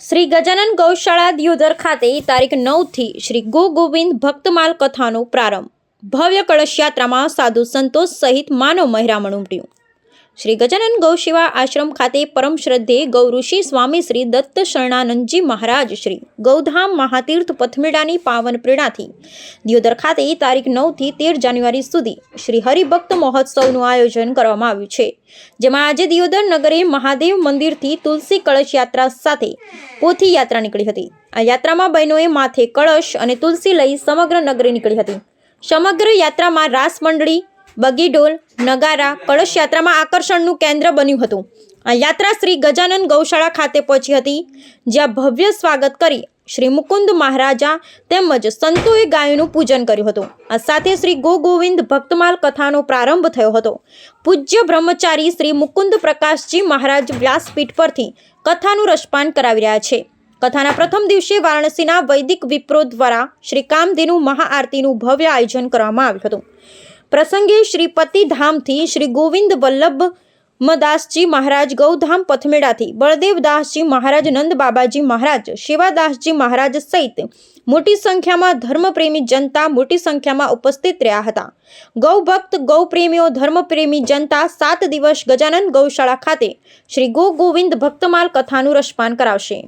શ્રી ગજાનન ગૌશાળા દિયોદર ખાતે તારીખ નવથી શ્રી ગો ગોવિંદ ભક્તમાલ કથાનો પ્રારંભ. ભવ્ય કળશ યાત્રામાં સાધુ સંતોષ સહિત માનવ મહેરામણ ઉમટ્યું. શ્રી ગજાનન ગૌશિવા આશ્રમ ખાતે પરમ શ્રદ્ધે ગૌઋષિ સ્વામી શ્રી દત્ત શરણાનંદજી મહારાજ શ્રી ગૌધામ મહાતીર્થ પથમેડાની પાવન પ્રેરણાથી દિયોદર ખાતે તારીખ નવથી તેર જાન્યુઆરી સુધી શ્રી હરિભક્ત મહોત્સવનું આયોજન કરવામાં આવ્યું છે, જેમાં આજે દિયોદર નગરે મહાદેવ મંદિરથી તુલસી કળશ યાત્રા સાથે પોથી યાત્રા નીકળી હતી. આ યાત્રામાં બહેનોએ માથે કળશ અને તુલસી લઈ સમગ્ર નગરે નીકળી હતી. સમગ્ર યાત્રામાં રાસ મંડળી, બગીડોલ નગારા કળશ યાત્રામાં આકર્ષણનું કેન્દ્ર બન્યું હતું. આ યાત્રા શ્રી ગજાનન ગૌશાળા ખાતે પહોંચી હતી, જ્યાં ભવ્ય સ્વાગત કરી શ્રી મુકુંદ મહારાજા તેમજ સંતોએ ગાયોનું પૂજન કર્યું હતું. આ સાથે શ્રી ગો ગોવિંદ ભક્તમાલ કથાનો પ્રારંભ થયો હતો. પૂજ્ય બ્રહ્મચારી શ્રી મુકુંદ પ્રકાશજી મહારાજ વ્યાસપીઠ પરથી કથાનું રસપાન કરાવી રહ્યા છે. કથાના પ્રથમ દિવસે વારાણસીના વૈદિક વિપ્રો દ્વારા શ્રી કામધેનુ મહાઆરતીનું ભવ્ય આયોજન કરવામાં આવ્યું હતું. પ્રસંગે શ્રી પતિધામથી શ્રી ગોવિંદ વલ્લભ મદાસજી મહારાજ ગૌધામ પથમેડાથી બળદેવદાસજી મહારાજ નંદ બાબાજી મહારાજ શિવાદાસજી મહારાજ સહિત મોટી સંખ્યામાં ધર્મપ્રેમી જનતા મોટી સંખ્યામાં ઉપસ્થિત રહ્યા હતા. ગૌભક્ત ગૌપ્રેમીઓ ધર્મપ્રેમી જનતા સાત દિવસ ગજાનંદ ગૌશાળા ખાતે શ્રી ગો ગોવિંદ ભક્તમાલ કથાનું રસપાન કરાવશે.